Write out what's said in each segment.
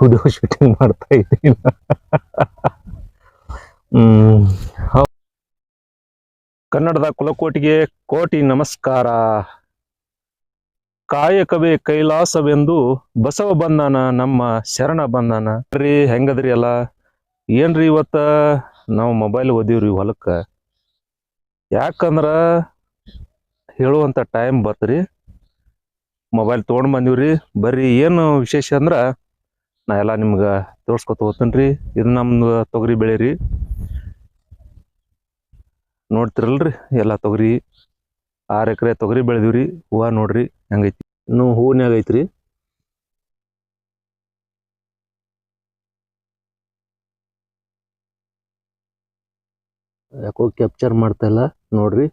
Video shooting ಮಾಡ್ತಾ ಇದ್ದೀನಿ. ಕನ್ನಡದ ಕುಲಕೋಟಿಗೆ ಕೋಟಿ ನಮಸ್ಕಾರ. ಕಾಯಕವೇ ಕೈಲಾಸವೆಂದು ಬಸವ ಬಂದಾನ ನಮ್ಮ ಶರಣ ಬಂದಾನ ರೀ, ಹೆಂಗದ್ರಿ ಅಲ್ಲ ಏನ್ರಿ ಇವತ್ತ? ನಾವು ಮೊಬೈಲ್ ಓದಿವ್ರಿ ಹೊಲಕ್ಕೆ. ಯಾಕಂದ್ರ ಹೇಳುವಂತ ಟೈಮ್ ಬರ್ತ್ರಿ. ಮೊಬೈಲ್ ತೊಗೊಂಡು ಬಂದಿವ್ರಿ. ಬರ್ರಿ, ಏನು ವಿಶೇಷ ಅಂದ್ರ ನಾ ಎಲ್ಲ ನಿಮ್ಗೆ ತೋರ್ಸ್ಕೊತ ಹೋಗ್ತೇನ್ರಿ. ಇದು ನಮ್ದು ತೊಗರಿ ಬೆಳೆ ರೀ. ನೋಡ್ತಿರಲ್ರಿ ಎಲ್ಲ ತೊಗರಿ. ಆರು ಎಕರೆ ತೊಗರಿ ಬೆಳೆದಿವ್ರಿ. ಹೂವ ನೋಡ್ರಿ ಹೆಂಗೈತಿ. ಇನ್ನು ಹೂವಿನಾಗ ಐತ್ರಿ. ಯಾಕೋ ಕ್ಯಾಪ್ಚರ್ ಮಾಡ್ತಾ ಇಲ್ಲ. ನೋಡ್ರಿ.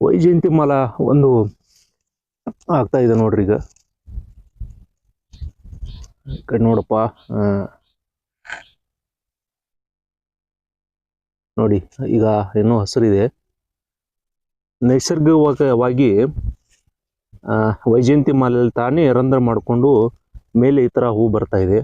ವೈಜಯಂತಿ ಮಾಲ ಒಂದು ಆಗ್ತಾ ಇದೆ ನೋಡ್ರಿ ಈಗ. ಕಡೆ ನೋಡಪ್ಪ. ನೋಡಿ, ಈಗ ಏನೋ ಹಸಿರಿದೆ. ನೈಸರ್ಗಿಕವಾಗಿ ವೈಜಯಂತಿ ಮಾಲೆಯಲ್ಲಿ ತಾನೇ ರಂಧ್ರ ಮಾಡಿಕೊಂಡು ಮೇಲೆ ಈ ತರ ಹೂ ಬರ್ತಾ ಇದೆ.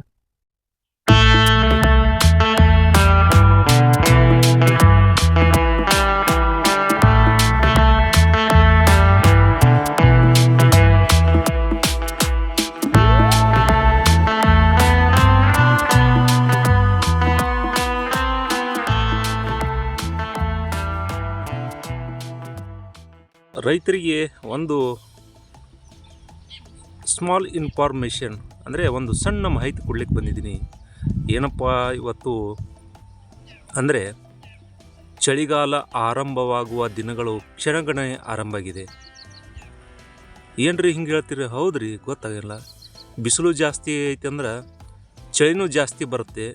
ರೈತರಿಗೆ ಒಂದು ಸ್ಮಾಲ್ ಇನ್ಫಾರ್ಮೇಷನ್ ಅಂದರೆ ಒಂದು ಸಣ್ಣ ಮಾಹಿತಿ ಕೊಡ್ಲಿಕ್ಕೆ ಬಂದಿದ್ದೀನಿ. ಏನಪ್ಪ ಇವತ್ತು ಅಂದರೆ ಚಳಿಗಾಲ ಆರಂಭವಾಗುವ ದಿನಗಳು ಕ್ಷಣಗಣನೆ ಆರಂಭ ಆಗಿದೆ. ಏನ್ರಿ ಹಿಂಗೆ ಹೇಳ್ತೀರಿ? ಹೌದ್ರಿ, ಗೊತ್ತಾಗಿಲ್ಲ. ಬಿಸಿಲು ಜಾಸ್ತಿ ಐತೆ ಅಂದ್ರೆ ಚಳಿನೂ ಜಾಸ್ತಿ ಬರುತ್ತೆ.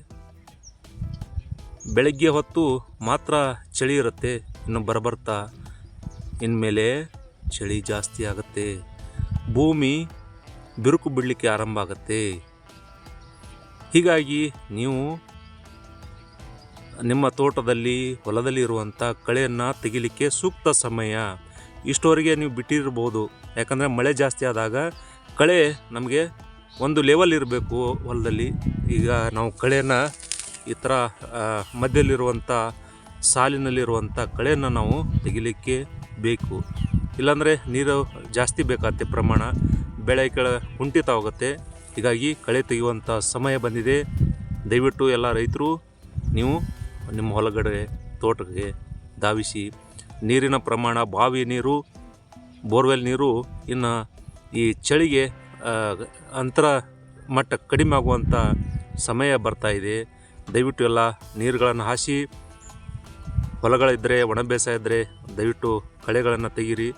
ಬೆಳಗ್ಗೆ ಹೊತ್ತು ಮಾತ್ರ ಚಳಿ ಇರುತ್ತೆ, ಇನ್ನು ಬರಬರ್ತಾ ಇನ್ಮೇಲೆ ಚಳಿ ಜಾಸ್ತಿ ಆಗುತ್ತೆ. ಭೂಮಿ ಬಿರುಕು ಬಿಡಲಿಕ್ಕೆ ಆರಂಭ ಆಗುತ್ತೆ. ಹೀಗಾಗಿ ನೀವು ನಿಮ್ಮ ತೋಟದಲ್ಲಿ, ಹೊಲದಲ್ಲಿ ಇರುವಂಥ ಕಳೆಯನ್ನು ತೆಗಿಲಿಕ್ಕೆ ಸೂಕ್ತ ಸಮಯ. ಇಷ್ಟವರೆಗೆ ನೀವು ಬಿಟ್ಟಿರ್ಬೋದು ಯಾಕಂದರೆ ಮಳೆ ಜಾಸ್ತಿ ಆದಾಗ ಕಳೆ ನಮಗೆ ಒಂದು ಲೆವೆಲ್ ಇರಬೇಕು ಹೊಲದಲ್ಲಿ. ಈಗ ನಾವು ಕಳೆಯನ್ನು ಈ ಥರ ಮಧ್ಯದಲ್ಲಿರುವಂಥ ಸಾಲಿನಲ್ಲಿರುವಂಥ ಕಳೆಯನ್ನು ನಾವು ತೆಗಿಲಿಕ್ಕೆ ಬೇಕು. ಇಲ್ಲಾಂದರೆ ನೀರು ಜಾಸ್ತಿ ಬೇಕಾಗುತ್ತೆ ಪ್ರಮಾಣ ಬೆಳೆ ಕೆಳ ಕುಂಠಿತ ಹೋಗುತ್ತೆ ಹೀಗಾಗಿ ಕಳೆ ತೆಗೆಯುವಂಥ ಸಮಯ ಬಂದಿದೆ. ದಯವಿಟ್ಟು ಎಲ್ಲ ರೈತರು, ನೀವು ನಿಮ್ಮ ಹೊಲಗಡೆ, ತೋಟಕ್ಕೆ ಧಾವಿಸಿ ನೀರಿನ ಪ್ರಮಾಣ, ಬಾವಿ ನೀರು, ಬೋರ್ವೆಲ್ ನೀರು ಇನ್ನು ಈ ಚಳಿಗೆ ಅಂತರ ಮಟ್ಟ ಕಡಿಮೆ ಆಗುವಂಥ ಸಮಯ ಬರ್ತಾ ಇದೆ. ದಯವಿಟ್ಟು ಎಲ್ಲ ನೀರುಗಳನ್ನು ಹಾಸಿ ಹೊಲಗಳಿದ್ದರೆ ಒಣ ಬೇಸಾಯ ಇದ್ದರೆ ದಯವಿಟ್ಟು ಕಳೆಗಳನ್ನು ತೆಗೀರಿ.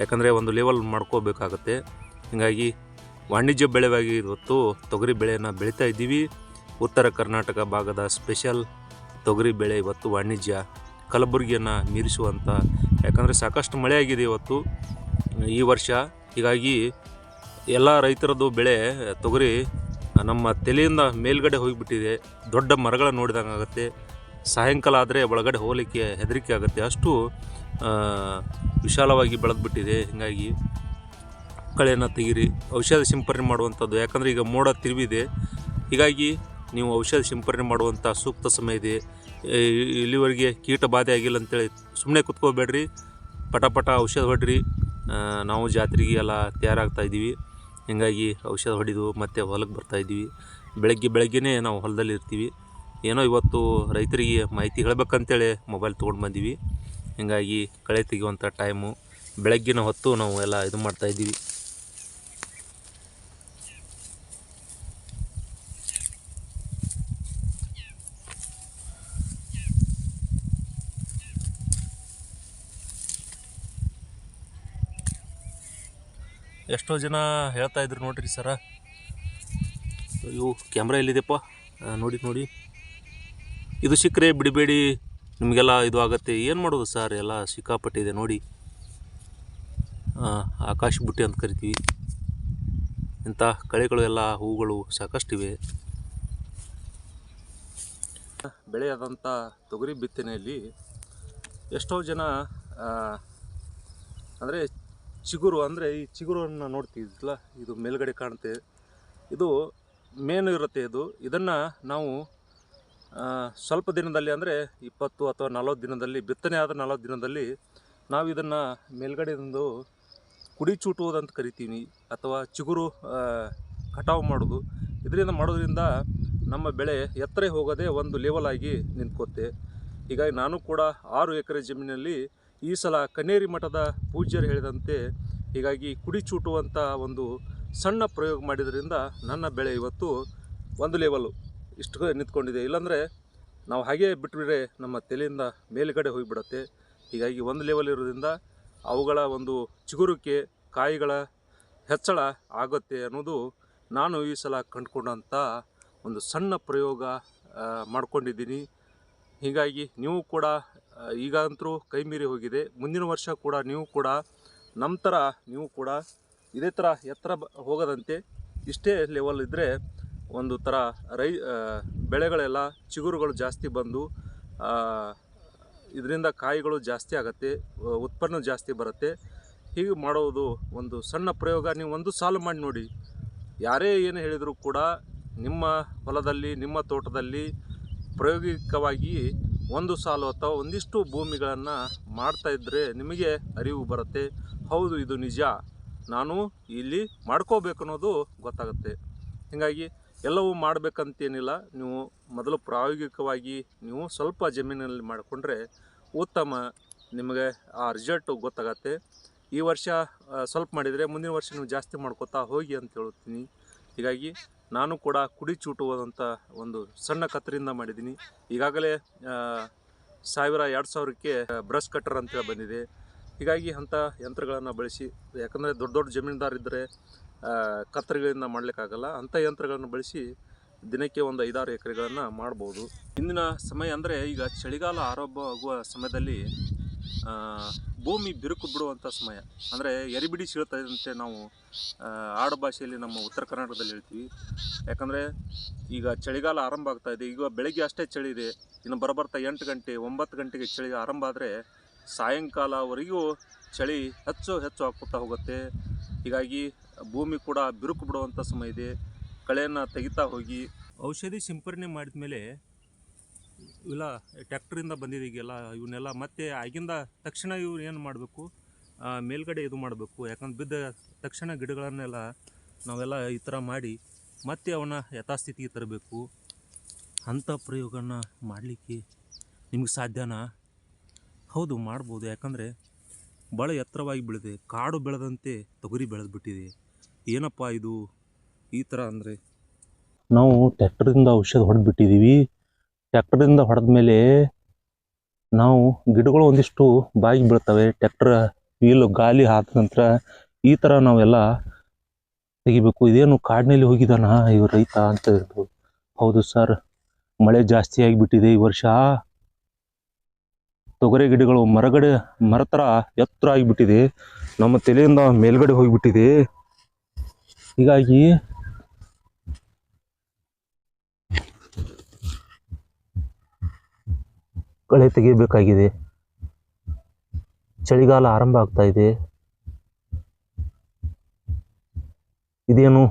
ಯಾಕಂದರೆ ಒಂದು ಲೆವೆಲ್ ಮಾಡ್ಕೋಬೇಕಾಗತ್ತೆ. ಹೀಗಾಗಿ ವಾಣಿಜ್ಯ ಬೆಳೆವಾಗಿ ಇವತ್ತು ತೊಗರಿ ಬೆಳೆಯನ್ನು ಬೆಳೀತಾ ಇದ್ದೀವಿ. ಉತ್ತರ ಕರ್ನಾಟಕ ಭಾಗದ ಸ್ಪೆಷಲ್ ತೊಗರಿ ಬೆಳೆ ಇವತ್ತು ವಾಣಿಜ್ಯ ಕಲಬುರಗಿಯನ್ನು ಮೀರಿಸುವಂಥ ಯಾಕಂದರೆ ಸಾಕಷ್ಟು ಮಳೆಯಾಗಿದೆ ಇವತ್ತು, ಈ ವರ್ಷ. ಹೀಗಾಗಿ ಎಲ್ಲ ರೈತರದ್ದು ಬೆಳೆ ತೊಗರಿ ನಮ್ಮ ತಲೆಯಿಂದ ಮೇಲ್ಗಡೆ ಹೋಗಿಬಿಟ್ಟಿದೆ. ದೊಡ್ಡ ಮರಗಳ ನೋಡಿದಂಗೆ ಆಗುತ್ತೆ ಸಾಯಂಕಾಲ ಆದರೆ ಒಳಗಡೆ ಹೋಗಲಿಕ್ಕೆ ಹೆದರಿಕೆ ಆಗುತ್ತೆ. ಅಷ್ಟು ವಿಶಾಲವಾಗಿ ಬೆಳೆದ್ಬಿಟ್ಟಿದೆ. ಹೀಗಾಗಿ ಕಳೆಯನ್ನು ತೆಗೀರಿ. ಔಷಧ ಸಿಂಪರಣೆ ಮಾಡುವಂಥದ್ದು. ಯಾಕಂದರೆ ಈಗ ಮೋಡ ತಿರುವಿದೆ. ಹೀಗಾಗಿ ನೀವು ಔಷಧ ಸಿಂಪರಣೆ ಮಾಡುವಂಥ ಸೂಕ್ತ ಸಮಯ ಇದೆ. ಇಲ್ಲಿವರೆಗೆ ಕೀಟ ಬಾಧೆ ಆಗಿಲ್ಲ ಅಂತೇಳಿ ಸುಮ್ಮನೆ ಕುತ್ಕೋಬೇಡ್ರಿ. ಪಟಪಟ ಪಟ ಔಷಧ ಹೊಡ್ರಿ. ನಾವು ಜಾತ್ರೆಗೆ ಎಲ್ಲ ತಯಾರಾಗ್ತಾ ಇದ್ದೀವಿ. ಹೀಗಾಗಿ ಔಷಧ ಹೊಡೆದು ಮತ್ತು ಹೊಲಕ್ಕೆ ಬರ್ತಾ ಇದ್ದೀವಿ. ಬೆಳಗ್ಗೆ ಬೆಳಗ್ಗೆನೇ ನಾವು ಹೊಲದಲ್ಲಿ ಇರ್ತೀವಿ ಏನೋ ಇವತ್ತು ರೈತರಿಗೆ ಮಾಹಿತಿ ಹೇಳಬೇಕಂತೇಳಿ ಮೊಬೈಲ್ ತೊಗೊಂಡು ಬಂದೀವಿ. ಹೀಗಾಗಿ ಕಳೆ ತೆಗೆಯುವಂಥ ಟೈಮು ಬೆಳಗ್ಗಿನ ಹೊತ್ತು ನಾವು ಎಲ್ಲ ಇದು ಮಾಡ್ತಾ ಇದ್ದೀವಿ. ಎಷ್ಟೋ ಜನ ಹೇಳ್ತಾ ಇದ್ರು ನೋಡ್ರಿ ಸರ. ಇವು ಕ್ಯಾಮ್ರಾ ಎಲ್ಲಿದೆಪ್ಪ? ನೋಡಿ ನೋಡಿ. ಇದು ಸಿಕ್ಕರೆ ಬಿಡಬೇಡಿ, ನಿಮಗೆಲ್ಲ ಇದು ಆಗುತ್ತೆ. ಏನು ಮಾಡೋದು ಸರ್? ಎಲ್ಲ ಸಿಕ್ಕಾಪಟ್ಟಿದೆ ನೋಡಿ. ಆಕಾಶ ಬುಟ್ಟಿ ಅಂತ ಕರಿತೀವಿ. ಇಂಥ ಕಳೆಗಳು ಎಲ್ಲ, ಹೂಗಳು ಸಾಕಷ್ಟಿವೆ. ಬೆಳೆಯಾದಂಥ ತೊಗರಿ ಬಿತ್ತನೆಯಲ್ಲಿ ಎಷ್ಟೋ ಜನ ಅಂದರೆ ಚಿಗುರು, ಅಂದರೆ ಈ ಚಿಗುರನ್ನು ನೋಡ್ತಿದ್ದಿಲ್ಲ ಇದು ಮೇಲ್ಗಡೆ ಕಾಣುತ್ತೆ. ಇದು ಮೇನು ಇರುತ್ತೆ ಇದು. ಇದನ್ನು ನಾವು ಸ್ವಲ್ಪ ದಿನದಲ್ಲಿ ಅಂದರೆ ಇಪ್ಪತ್ತು ಅಥವಾ ನಲವತ್ತು ದಿನದಲ್ಲಿ, ಬಿತ್ತನೆ ಆದ ನಲವತ್ತು ದಿನದಲ್ಲಿ ನಾವು ಇದನ್ನು ಮೇಲ್ಗಡೆಯಿಂದ ಕುಡಿ ಚೂಟುವುದಂತ ಕರಿತೀವಿ ಅಥವಾ ಚಿಗುರು ಕಟಾವು ಮಾಡೋದು. ಇದರಿಂದ ಮಾಡೋದ್ರಿಂದ ನಮ್ಮ ಬೆಳೆ ಎತ್ತರ ಹೋಗದೆ ಒಂದು ಲೆವೆಲ್ ಆಗಿ ನಿಂತ್ಕೋತೆ ಹೀಗಾಗಿ ನಾನು ಕೂಡ ಆರು ಎಕರೆ ಜಮೀನಲ್ಲಿ ಈ ಸಲ ಕನ್ನೇರಿ ಮಠದ ಪೂಜ್ಯರು ಹೇಳಿದಂತೆ ಹೀಗಾಗಿ ಕುಡಿ ಚೂಟುವಂಥ ಒಂದು ಸಣ್ಣ ಪ್ರಯೋಗ ಮಾಡಿದ್ರಿಂದ ನನ್ನ ಬೆಳೆ ಇವತ್ತು ಒಂದು ಲೆವೆಲು ಇಷ್ಟು ನಿಂತ್ಕೊಂಡಿದೆ. ಇಲ್ಲಾಂದರೆ ನಾವು ಹಾಗೆ ಬಿಟ್ಟುಬಿಟ್ರೆ ನಮ್ಮ ತಲೆಯಿಂದ ಮೇಲುಗಡೆ ಹೋಗಿಬಿಡುತ್ತೆ. ಹೀಗಾಗಿ ಒಂದು ಲೆವೆಲ್ ಇರೋದ್ರಿಂದ ಅವುಗಳ ಒಂದು ಚಿಗುರುಕೆ, ಕಾಯಿಗಳ ಹೆಚ್ಚಳ ಆಗುತ್ತೆ ಅನ್ನೋದು ನಾನು ಈ ಸಲ ಕಂಡುಕೊಂಡಂಥ ಒಂದು ಸಣ್ಣ ಪ್ರಯೋಗ ಮಾಡಿಕೊಂಡಿದ್ದೀನಿ. ಹೀಗಾಗಿ ನೀವು ಕೂಡ ಈಗಂತೂ ಕೈಮೀರಿ ಹೋಗಿದೆ. ಮುಂದಿನ ವರ್ಷ ಕೂಡ ನೀವು ಕೂಡ ನಮ್ಮ ಥರ ನೀವು ಕೂಡ, ಇದೇ ಥರ ಎತ್ತರ ಹೋಗದಂತೆ ಇಷ್ಟೇ ಲೆವೆಲ್ ಇದ್ದರೆ ಒಂದು ಥರ ರೈ ಬೆಳೆಗಳೆಲ್ಲ ಚಿಗುರುಗಳು ಜಾಸ್ತಿ ಬಂದು ಇದರಿಂದ ಕಾಯಿಗಳು ಜಾಸ್ತಿ ಆಗುತ್ತೆ ಉತ್ಪನ್ನ ಜಾಸ್ತಿ ಬರುತ್ತೆ. ಹೀಗೆ ಮಾಡೋದು ಒಂದು ಸಣ್ಣ ಪ್ರಯೋಗ. ನೀವು ಒಂದು ಸಾಲು ಮಾಡಿ ನೋಡಿ. ಯಾರೇ ಏನು ಹೇಳಿದರೂ ಕೂಡ ನಿಮ್ಮ ಹೊಲದಲ್ಲಿ, ನಿಮ್ಮ ತೋಟದಲ್ಲಿ ಪ್ರಾಯೋಗಿಕವಾಗಿ ಒಂದು ಸಾಲು ಅಥವಾ ಒಂದಿಷ್ಟು ಭೂಮಿಗಳನ್ನು ಮಾಡ್ತಾ ಇದ್ದರೆ ನಿಮಗೆ ಅರಿವು ಬರುತ್ತೆ. ಹೌದು, ಇದು ನಿಜ. ನಾನು ಇಲ್ಲಿ ಮಾಡ್ಕೋಬೇಕು ಅನ್ನೋದು ಗೊತ್ತಾಗುತ್ತೆ. ಹೀಗಾಗಿ ಎಲ್ಲವೂ ಮಾಡಬೇಕಂತೇನಿಲ್ಲ. ನೀವು ಮೊದಲು ಪ್ರಾಯೋಗಿಕವಾಗಿ ನೀವು ಸ್ವಲ್ಪ ಜಮೀನಿನಲ್ಲಿ ಮಾಡಿಕೊಂಡ್ರೆ ಉತ್ತಮ ನಿಮಗೆ ಆ ರಿಸಲ್ಟು ಗೊತ್ತಾಗತ್ತೆ. ಈ ವರ್ಷ ಸ್ವಲ್ಪ ಮಾಡಿದರೆ ಮುಂದಿನ ವರ್ಷ ನೀವು ಜಾಸ್ತಿ ಮಾಡ್ಕೋತಾ ಹೋಗಿ ಅಂತ ಹೇಳ್ತೀನಿ ಹೀಗಾಗಿ ನಾನು ಕೂಡ ಕುಡಿ ಚೂಟುವುದಂಥ ಒಂದು ಸಣ್ಣ ಕತ್ತರಿಂದ ಮಾಡಿದ್ದೀನಿ. ಈಗಾಗಲೇ ಸಾವಿರ ಎರಡು ಸಾವಿರಕ್ಕೆ ಬ್ರಷ್ ಕಟ್ಟರ್ ಅಂತೇಳಿ ಬಂದಿದೆ. ಹೀಗಾಗಿ ಅಂಥ ಯಂತ್ರಗಳನ್ನು ಬಳಸಿ, ಯಾಕಂದರೆ ದೊಡ್ಡ ದೊಡ್ಡ ಜಮೀನ್ದಾರ್ ಇದ್ದರೆ ಕತ್ತರಿಗಳಿಂದ ಮಾಡಲಿಕ್ಕಾಗಲ್ಲ. ಅಂಥ ಯಂತ್ರಗಳನ್ನು ಬಳಸಿ ದಿನಕ್ಕೆ ಒಂದು ಐದಾರು ಎಕರೆಗಳನ್ನು ಮಾಡ್ಬೋದು. ಇಂದಿನ ಸಮಯ ಅಂದರೆ ಈಗ ಚಳಿಗಾಲ ಆರಂಭ ಆಗುವ ಸಮಯದಲ್ಲಿ ಭೂಮಿ ಬಿರುಕು ಬಿಡುವಂಥ ಸಮಯ. ಅಂದರೆ ಎರಿಬಿಡಿ ಇದ್ದಂತೆ ನಾವು ಆಡುಭಾಷೆಯಲ್ಲಿ ಆಡು ಭಾಷೆಯಲ್ಲಿ ನಮ್ಮ ಉತ್ತರ ಕರ್ನಾಟಕದಲ್ಲಿ ಹೇಳ್ತೀವಿ. ಯಾಕಂದರೆ ಈಗ ಚಳಿಗಾಲ ಆರಂಭ ಆಗ್ತಾ ಇದೆ. ಈಗ ಬೆಳಗ್ಗೆ ಅಷ್ಟೇ ಚಳಿ ಇದೆ. ಇನ್ನು ಬರಬರ್ತಾ ಎಂಟು ಗಂಟೆ, ಒಂಬತ್ತು ಗಂಟೆಗೆ ಚಳಿ ಆರಂಭ ಆದರೆ ಸಾಯಂಕಾಲವರೆಗೂ ಚಳಿ ಹೆಚ್ಚು ಹೆಚ್ಚು ಆಗ್ತಾ ಹೋಗುತ್ತೆ. ಹೀಗಾಗಿ ಭೂಮಿ ಕೂಡ ಬಿರುಕು ಬಿಡುವಂಥ ಸಮಯ ಇದೆ. ಕಳೆಯನ್ನು ತೆಗಿತಾ ಹೋಗಿ. ಔಷಧಿ ಸಿಂಪರಣೆ ಮಾಡಿದ ಮೇಲೆ ಇಲ್ಲ ಟ್ಯಾಕ್ಟ್ರಿಂದ ಬಂದಿದೆ ಈಗೆಲ್ಲ. ಇವನ್ನೆಲ್ಲ ಮತ್ತೆ ಆಗಿಂದ ತಕ್ಷಣ ಇವ್ರು ಏನು ಮಾಡಬೇಕು? ಮೇಲ್ಗಡೆ ಇದು ಮಾಡಬೇಕು. ಯಾಕಂದ್ರೆ ಬಿದ್ದ ತಕ್ಷಣ ಗಿಡಗಳನ್ನೆಲ್ಲ ನಾವೆಲ್ಲ ಈ ಥರ ಮಾಡಿ ಮತ್ತೆ ಅವನ್ನ ಯಥಾಸ್ಥಿತಿಗೆ ತರಬೇಕು. ಅಂಥ ಪ್ರಯೋಗನ ಮಾಡಲಿಕ್ಕೆ ನಿಮಗೆ ಸಾಧ್ಯನಾ? ಹೌದು, ಮಾಡ್ಬೋದು. ಯಾಕಂದರೆ ಭಾಳ ಎತ್ತರವಾಗಿ ಬೆಳೆದಿದೆ ಕಾಡು ಬೆಳೆದಂತೆ ತೊಗರಿ ಬೆಳೆದು ಬಿಟ್ಟಿದೆ ಏನಪ್ಪ ಇದು? ಈ ಥರ ಅಂದರೆ? ನಾವು ಟ್ಯಾಕ್ಟರಿಂದ ಔಷಧ ಹೊಡೆದ್ಬಿಟ್ಟಿದ್ದೀವಿ ಟ್ಯಾಕ್ಟರಿಂದ ಹೊಡೆದ ಮೇಲೆ ನಾವು ಗಿಡಗಳು ಒಂದಿಷ್ಟು ಬಾಗಿ ಬೀಳ್ತವೆ. ಟ್ಯಾಕ್ಟರ್ ವೀಲ್ ಗಾಲಿ ಹಾಕಿದ ನಂತರ ಈ ಥರ ನಾವೆಲ್ಲ ತೆಗಿಬೇಕು. ಇದೇನು ಕಾಡಿನಲ್ಲಿ ಹೋಗಿದಾನ ಇವ ರೈತ ಅಂತ ಇರ್ಬೋದು ಹೌದು ಸರ್, ಮಳೆ ಜಾಸ್ತಿ ಆಗಿಬಿಟ್ಟಿದೆ ಈ ವರ್ಷ. ತೊಗರಿ ಗಿಡಗಳು ಮರಗಡೆ, ಮರ ಥರ ಎತ್ತರ ಆಗಿಬಿಟ್ಟಿದೆ. ನಮ್ಮ ತಲೆಯಿಂದ ಮೇಲ್ಗಡೆ ಹೋಗಿಬಿಟ್ಟಿದೆ. ಹೀಗಾಗಿ ಕಳೆ ತೆಗೆಯಬೇಕಾಗಿದೆ ಚಳಿಗಾಲ ಆರಂಭ ಆಗ್ತಾ ಇದೆ. ಇದೇನು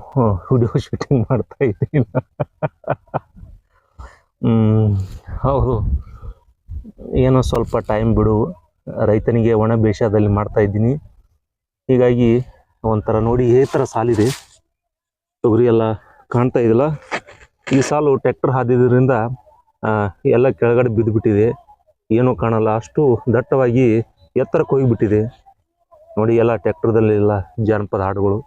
ವಿಡಿಯೋ ಶೂಟಿಂಗ್ ಮಾಡ್ತಾ ಇದ್ದೀನಿ? ಹೌದು ಏನೋ ಸ್ವಲ್ಪ ಟೈಮ್ ಬಿಡು, ರೈತನಿಗೆ ಒಣ ಬೇಷದಲ್ಲಿ ಮಾಡ್ತಾ ಇದ್ದೀನಿ. ಹೀಗಾಗಿ ಒಂಥರ ನೋಡಿ ಈ ಥರ ಸಾಲಿದೆ. ತೊಗರಿ ಎಲ್ಲ ಕಾಣ್ತಾ ಇದಿಲ್ಲ ಈ ಸಾಲು ಟ್ರ್ಯಾಕ್ಟರ್ ಹಾದಿದ್ರಿಂದ ಎಲ್ಲ ಕೆಳಗಡೆ ಬಿದ್ದುಬಿಟ್ಟಿದೆ ಏನೂ ಕಾಣಲ್ಲ. ಅಷ್ಟು ದಟ್ಟವಾಗಿ ಎತ್ತರಕ್ಕೆ ಹೋಗಿಬಿಟ್ಟಿದೆ. ನೋಡಿ ಎಲ್ಲ ಟ್ರ್ಯಾಕ್ಟರ್ದಲ್ಲಿ ಎಲ್ಲ ಜಾನಪದ ಹಾಡುಗಳು.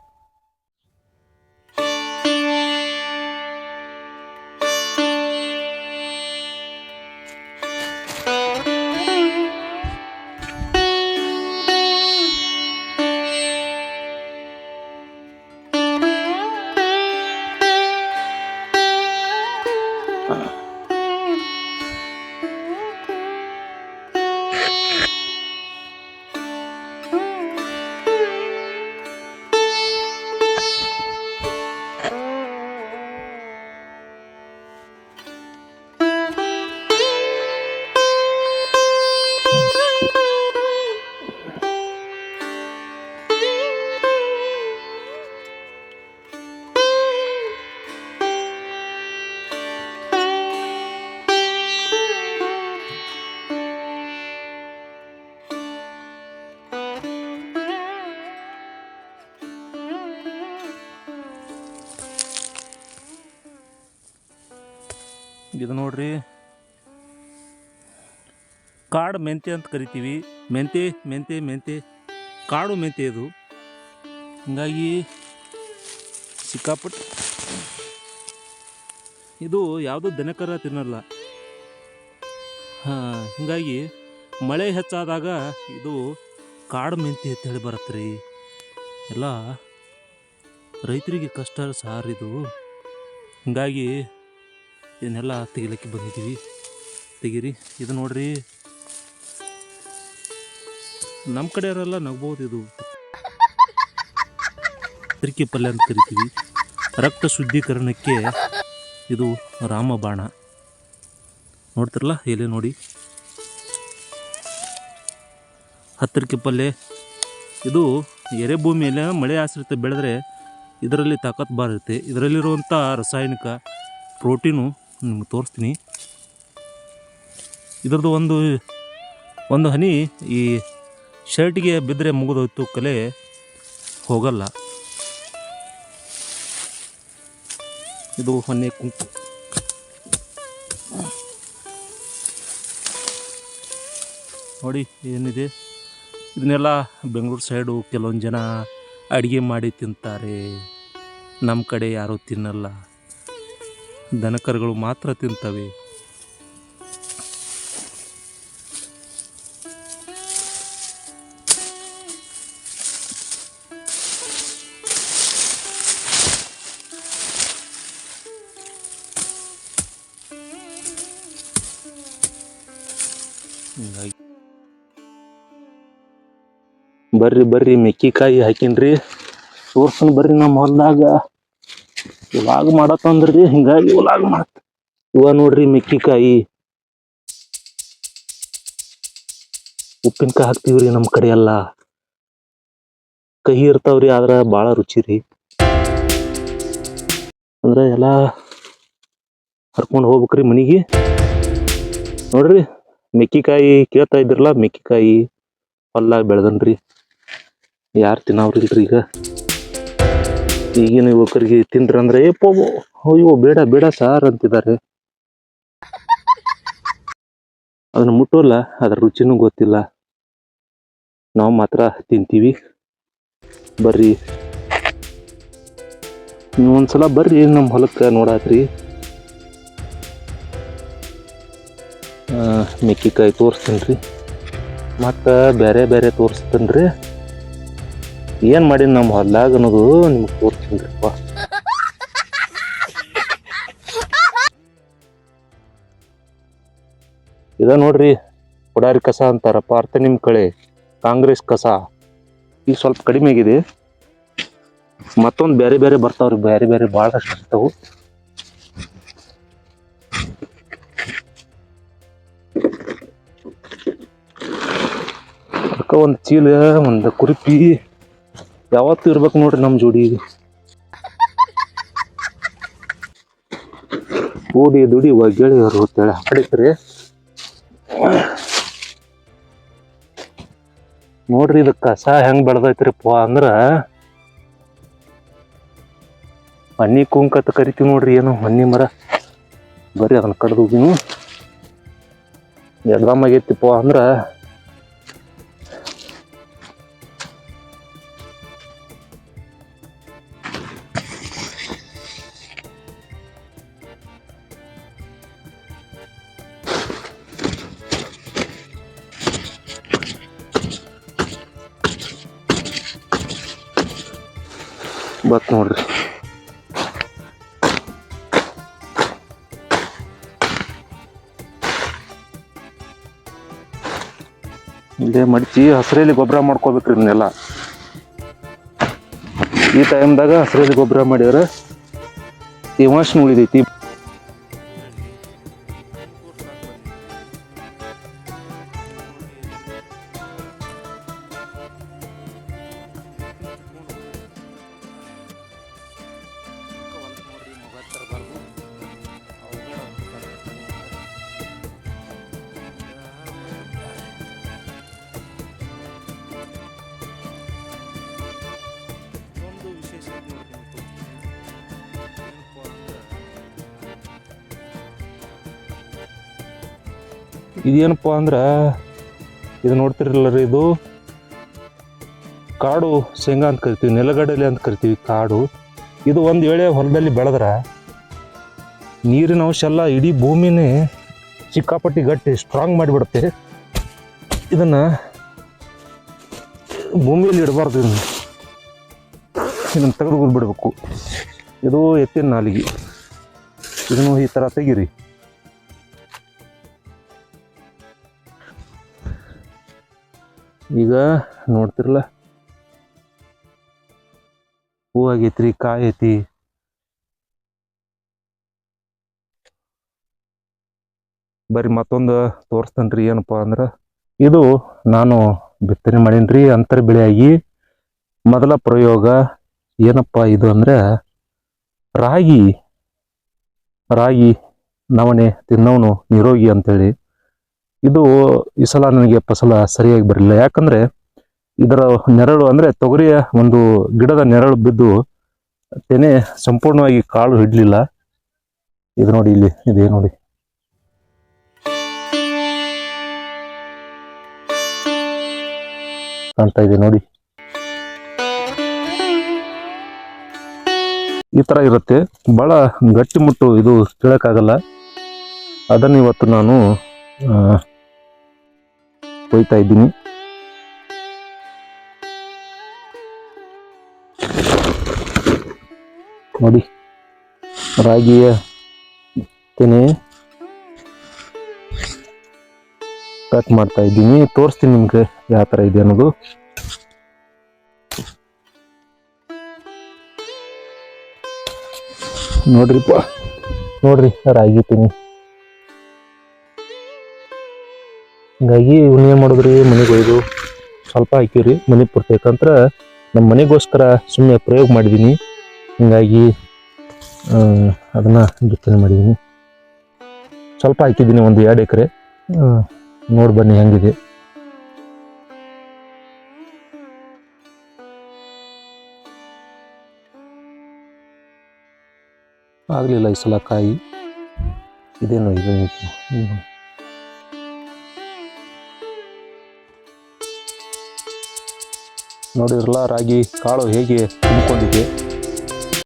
ಇದು ನೋಡ್ರಿ. ಕಾಡು ಮೆಂತೆ ಅಂತ ಕರಿತೀವಿ. ಮೆಂತೆ ಮೆಂತೆ ಮೆಂತೆ. ಕಾಡು ಮೆಂತೆ ಇದು. ಹೀಗಾಗಿ ಸಿಕ್ಕಾಪಟ್ಟೆ. ಇದು ಯಾವುದೂ ದನಕರ ತಿನ್ನಲ್ಲ. ಹಾಂ, ಹೀಗಾಗಿ ಮಳೆ ಹೆಚ್ಚಾದಾಗ ಇದು ಕಾಡು ಮೆಂತೆ ಅಂತೇಳಿ ಬರುತ್ತೆ ರೀ ಎಲ್ಲ ರೈತರಿಗೆ ಕಷ್ಟ ಸಾರ್ ಇದು. ಹೀಗಾಗಿ ಇದನ್ನೆಲ್ಲ ತೆಗಿಲಿಕ್ಕೆ ಬಂದಿದ್ದೀವಿ? ತೆಗೀರಿ. ಇದು ನೋಡ್ರಿ. ನಮ್ಮ ಕಡೆಯವರೆಲ್ಲ ನಗ್ಬೋದು ಇದು. ಕರಿಕೆ ಪಲ್ಯ ಅಂತ ಕರಿತೀವಿ. ರಕ್ತ ಶುದ್ಧೀಕರಣಕ್ಕೆ ಇದು ರಾಮಬಾಣ. ನೋಡ್ತಿರಲ್ಲ, ಎಲೆ ನೋಡಿ. ಹತ್ತರಿಕೆ ಪಲ್ಯ. ಇದು ಎರೆಭೂಮಿಯಲ್ಲಿ ಮಳೆ ಆಶ್ರಿತ ಬೆಳೆದ್ರೆ ಇದರಲ್ಲಿ ತಾಕತ್ ಬಾರುತ್ತೆ ಇದರಲ್ಲಿರುವಂಥ ರಾಸಾಯನಿಕ ಪ್ರೋಟೀನು ನಿಮ್ಗೆ ತೋರಿಸ್ತೀನಿ. ಇದ್ರದ್ದು ಒಂದು ಒಂದು ಹನಿ ಈ ಶರ್ಟಿಗೆ ಬಿದ್ದರೆ ಮುಗಿದೋಯ್ತು ಕಲೆ ಹೋಗಲ್ಲ. ಇದು ಹೊನ್ನೆ ಕುಂಕು. ನೋಡಿ ಏನಿದೆ. ಇದನ್ನೆಲ್ಲ ಬೆಂಗಳೂರು ಸೈಡು ಕೆಲವೊಂದು ಜನ ಅಡುಗೆ ಮಾಡಿ ತಿಂತಾರೆ. ನಮ್ಮ ಕಡೆ ಯಾರೂ ತಿನ್ನಲ್ಲ. ದನಕರುಗಳು ಮಾತ್ರ ತಿಂತವೆ. ಬರ್ರಿ ಬರ್ರಿ ಮೆಕ್ಕಿಕಾಯಿ ಹಾಕಿನ್ರಿ. ತೋರ್ಸನ್ ಬರ್ರಿ ನಮ್ಮ ಹೊಲ್ದಾಗ. ಉಲಾಗ್ ಮಾಡತ್ತಂದ್ರಿ ಹಿಂಗಾಗಿ ಉಲಾಗ್ ಮಾಡತ್. ಇವ ನೋಡ್ರಿ ಮೆಕ್ಕಿಕಾಯಿ. ಉಪ್ಪಿನಕಾಯಿ ಹಾಕ್ತಿವ್ರಿ ನಮ್ಮ ಕಡೆ ಎಲ್ಲ. ಕಹಿ ಇರ್ತಾವ್ರಿ ಆದ್ರ ಭಾಳ ರುಚಿ ರೀ. ಅಂದ್ರೆ ಎಲ್ಲ ಹರ್ಕೊಂಡು ಹೋಗ್ಬೇಕ್ರಿ ಮನಿಗೆ. ನೋಡ್ರಿ ಮೆಕ್ಕಿಕಾಯಿ ಕೇಳ್ತಾ ಇದ್ರಲ್ಲ ಮೆಕ್ಕಿಕಾಯಿ ಹೊಲ್ದಾಗ ಬೆಳೆದನ್ರಿ. ಯಾರು ತಿನ್ನವ್ರಿಲ್ರಿ ಈಗ? ಈಗಿನ ಯುವಕರಿಗೆ ತಿಂದ್ರಂದ್ರೆ ಏಪೋ ಅಯ್ಯೋ, ಬೇಡ ಬೇಡ ಸಾರ್ ಅಂತಿದ್ದಾರೆ. ಅದನ್ನ ಮುಟ್ಟೋಲ್ಲ, ಅದ್ರ ರುಚಿನೂ ಗೊತ್ತಿಲ್ಲ. ನಾವು ಮಾತ್ರ ತಿಂತೀವಿ. ಬರ್ರಿ. ನೀವು ಒಂದ್ಸಲ ಬರ್ರಿ, ನಮ್ಮ ಹೊಲಕ್ಕೆ ನೋಡಾತ್ರಿ. ಮೆಕ್ಕಿಕಾಯಿ ತೋರಿಸ್ತೀನಿ ರೀ ಮತ್ತು ಬೇರೆ ಬೇರೆ ತೋರಿಸ್ತೀನಿ ರೀ ಏನು ಮಾಡಿ ನಮ್ಮ ಹೊಲ್ದಾಗ ಅನ್ನೋದು ನಿಮ್ಗೆ ತೋರ್ತೀನಿ ಇದ ನೋಡ್ರಿ ಕೊಡಾರಿ ಕಸ ಅಂತಾರಪ್ಪ, ಅರ್ಥ ನಿಮ್ಮ ಕಳೆ ಕಾಂಗ್ರೆಸ್ ಕಸ. ಈಗ ಸ್ವಲ್ಪ ಕಡಿಮೆ ಆಗಿದೆ. ಮತ್ತೊಂದು ಬೇರೆ ಬೇರೆ ಬರ್ತಾವ್ರಿ ಬೇರೆ ಬೇರೆ ಭಾಳಷ್ಟು ಇರ್ತಾವು. ಅದಕ್ಕೆ ಒಂದು ಚೀಲ, ಒಂದು ಕುರುಪಿ. ಯಾವತ್ತೂ ಇರ್ಬೇಕು ನೋಡ್ರಿ ನಮ್ಮ ಜೋಡಿ ಕೂಡಿ ದುಡಿ ಒಗ್ಗೇಳಿ ಅವ್ರು ಅಂತೇಳಿ ಹಾಕಡಿಕ್ರಿ ನೋಡ್ರಿ ಇದು ಕಸ ಹೆಂಗ್ ಬೆಳ್ದೈತ್ರಿಪ್ಪ ಅಂದ್ರ ಮನ್ನಿ ಕುಂಕತ್ ಕರಿತೀವಿ ನೋಡ್ರಿ ಏನು ಹೊನ್ನಿ ಮರ. ಬರೀ ಅದನ್ನ ಕಡ್ದು ಹೋಗಿನ. ಎಡ್ದಮ್ ಆಗೈತಿಪ್ಪ ಅಂದ್ರ ಇಲ್ಲೇ ಮಡಚಿ ಹಸಿರೇಲಿ ಗೊಬ್ಬರ ಮಾಡ್ಕೋಬೇಕ್ರಿ ಇದನ್ನೆಲ್ಲ ಈ ಟೈಮ್ದಾಗ ಹಸಿರೇಲಿ ಗೊಬ್ಬರ ಮಾಡಿದ್ರೆ ತೇವಾಂಶ ಉಳಿದೈತಿ ಇದೇನಪ್ಪ ಅಂದ್ರೆ, ಇದು ನೋಡ್ತಿರಲ್ಲ ರೀ ಇದು? ಕಾಡು ಶೇಂಗಾ ಅಂತ ಕರಿತೀವಿ, ನೆಲಗಡಲೆ ಅಂತ ಕರಿತೀವಿ ಕಾಡು. ಇದು ಒಂದು ವೇಳೆ ಹೊಲದಲ್ಲಿ ಬೆಳೆದ್ರೆ, ನೀರಿನ ಅಂಶ ಎಲ್ಲ ಇಡೀ ಭೂಮಿನೇ ಸಿಕ್ಕಾಪಟ್ಟಿ ಗಟ್ಟಿ ಸ್ಟ್ರಾಂಗ್ ಮಾಡಿಬಿಡುತ್ತೆ. ಇದನ್ನು ಭೂಮಿಯಲ್ಲಿ ಇಡಬಾರ್ದು ಇದನ್ನು. ಇದನ್ನು ತೆಗೆದು ಬಿಡಬೇಕು ಇದು ಎತ್ತಿನ ನಾಲಿಗೆ. ಇದನ್ನು ಈ ಥರ ತೆಗೀರಿ. ಈಗ ನೋಡ್ತಿರಲ್ಲ ಹೂ ಆಗೈತ್ರಿ, ಕಾಯಿ ಐತಿ. ಬರೀ ಮತ್ತೊಂದು ತೋರಿಸ್ತೇನ್ರಿ ಏನಪ್ಪಾ ಅಂದ್ರೆ, ಇದು ನಾನು ಬಿತ್ತನೆ ಮಾಡೀನ್ರಿ ಅಂತರ ಬೆಳೆಯಾಗಿ. ಮೊದಲ ಪ್ರಯೋಗ ಏನಪ್ಪ ಇದು ಅಂದ್ರೆ, ರಾಗಿ ರಾಗಿ ನವಣೆ ತಿನ್ನವನು ನಿರೋಗಿ ಅಂತೇಳಿ. ಇದು ಈ ಸಲ ನನಗೆ ಫಸಲ ಸರಿಯಾಗಿ ಬರಲಿಲ್ಲ. ಯಾಕಂದ್ರೆ ಇದರ ನೆರಳು ಅಂದ್ರೆ ತೊಗರಿಯ ಒಂದು ಗಿಡದ ನೆರಳು ಬಿದ್ದು ತೆನೆ ಸಂಪೂರ್ಣವಾಗಿ ಕಾಳು ಹಿಡಲಿಲ್ಲ. ಇದು ನೋಡಿ ಇಲ್ಲಿ, ಇದೇ ನೋಡಿ. ಕಾಣ್ತಾ ಇದೆ ನೋಡಿ. ಈ ತರ ಇರುತ್ತೆ. ಬಹಳ ಗಟ್ಟಿಮುಟ್ಟು ಇದು ಕೇಳೋಕ್ಕಾಗಲ್ಲ ಅದನ್ನು ಇವತ್ತು ನಾನು ಆ, ಕೊಯ್ತಾ ಇದ್ದೀನಿ. ನೋಡಿ ರಾಗಿಯ ತೆನೆ ಕಟ್ ಮಾಡ್ತಾ ಇದ್ದೀನಿ. ತೋರಿಸ್ತೀನಿ ನಿಮ್ಗೆ ಯಾವ ಥರ ಇದೆ ಅನ್ನೋದು. ನೋಡ್ರಿಪ್ಪ ನೋಡ್ರಿ ರಾಗಿ ತೆನೆ. ಹಿಂಗಾಗಿ ಇವನ್ನ ಏನು ಮಾಡಿದ್ರಿ, ಮನೆಗೆ ಒಯ್ದು ಸ್ವಲ್ಪ ಹಾಕಿವ್ರಿ. ಮನೆ ಪೂರ್ತಿ ಯಾಕಂದ್ರೆ ನಮ್ಮ ಮನೆಗೋಸ್ಕರ ಸುಮ್ಮನೆ ಪ್ರಯೋಗ ಮಾಡಿದ್ದೀನಿ ಹಿಂಗಾಗಿ ಅದನ್ನು ಬಿತ್ತನೆ ಮಾಡಿದ್ದೀನಿ ಸ್ವಲ್ಪ ಹಾಕಿದ್ದೀನಿ ಒಂದು ಎರಡು ಎಕರೆ. ನೋಡಿ ಬನ್ನಿ ಹೆಂಗಿದೆ. ಆಗಲಿಲ್ಲ ಈ ಸಲ ಕಾಯಿ. ಇದೇನು ಇದು ಇದು? ನೋಡಿರಲ್ಲ ರಾಗಿ ಕಾಳು ಹೇಗೆ ತುಂಬಿಕೊಂಡಿದೆ?